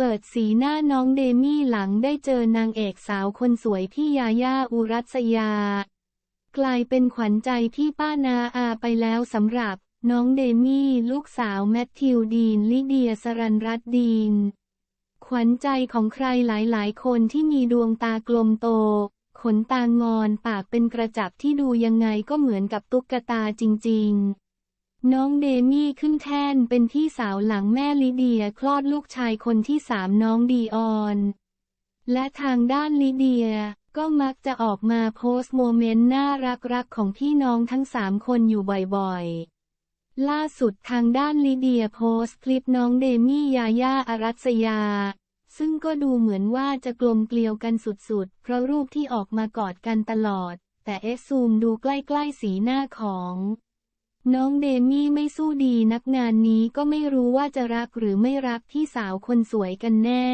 เปิดสีหน้าน้องเดมี่หลังได้เจอนางเอกสาวคนสวยพี่ยาย่าอุรัสยา กลายเป็นขวัญใจพี่ป้านาอาไปแล้วสำหรับน้องเดมี่ลูกสาวแมทธิวดีนลิเดียสรันรัตดีน ขวัญใจของใครหลายๆ คนที่มีดวงตากลมโต ขนตางอนปากเป็นกระจับที่ดูยังไงก็เหมือนกับตุ๊กตาจริง ๆ น้องเดมี่ขึ้นแท่นเป็นพี่สาวหลังแม่ลิเดียคลอดลูกชายคนที่สามน้องดีออน และทางด้านลิเดียก็มักจะออกมาโพสต์โมเมนต์น่ารักๆของพี่น้องทั้งสามคนอยู่บ่อยๆ ล่าสุดทางด้านลิเดียโพสต์คลิปน้องเดมี่ยาย่าอารัสยา ซึ่งก็ดูเหมือนว่าจะกลมเกลียวกันสุดๆ เพราะรูปที่ออกมากอดกันตลอด แต่เอซูมดูใกล้ๆสีหน้าของ น้องเดมี่ไม่สู้ดีนักงานนี้ก็ไม่รู้ว่าจะรักหรือไม่รักพี่สาวคนสวยกันแน่